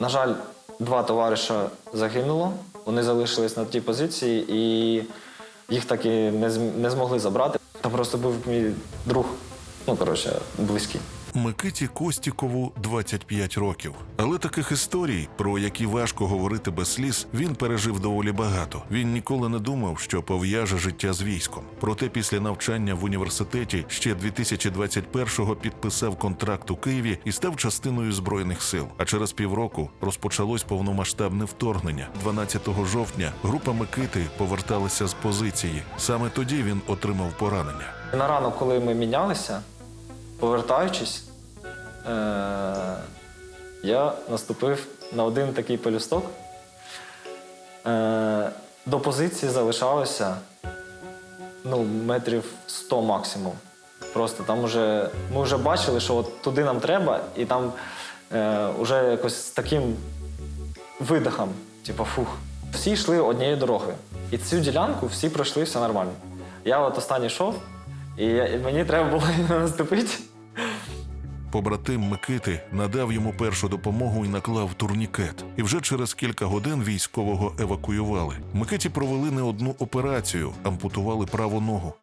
На жаль, два товариша загинуло. Вони залишились на тій позиції і їх так і не, зм- не змогли забрати. Там просто був мій друг, ну коротше, близький. Микиті Костікову 25 років. Але таких історій, про які важко говорити без сліз, він пережив доволі багато. Він ніколи не думав, що пов'яже життя з військом. Проте після навчання в університеті ще 2021-го підписав контракт у Києві і став частиною збройних сил. А через півроку розпочалось повномасштабне вторгнення. 12 жовтня група Микити поверталася з позиції. Саме тоді він отримав поранення. На ранок, коли ми мінялися, повертаючись, я наступив на один такий пелюсток. Е- до позиції залишалося ну, метрів 100 максимум. Просто там уже, ми вже бачили, що от туди нам треба, і там е, уже якось з таким видихом, типу, фух. Всі йшли однією дорогою. І цю ділянку всі пройшли, все нормально. Я от останній йшов, і мені треба було наступити. Побратим Микити надав йому першу допомогу і наклав турнікет. І вже через кілька годин військового евакуювали. Микиті провели не одну операцію, ампутували праву ногу.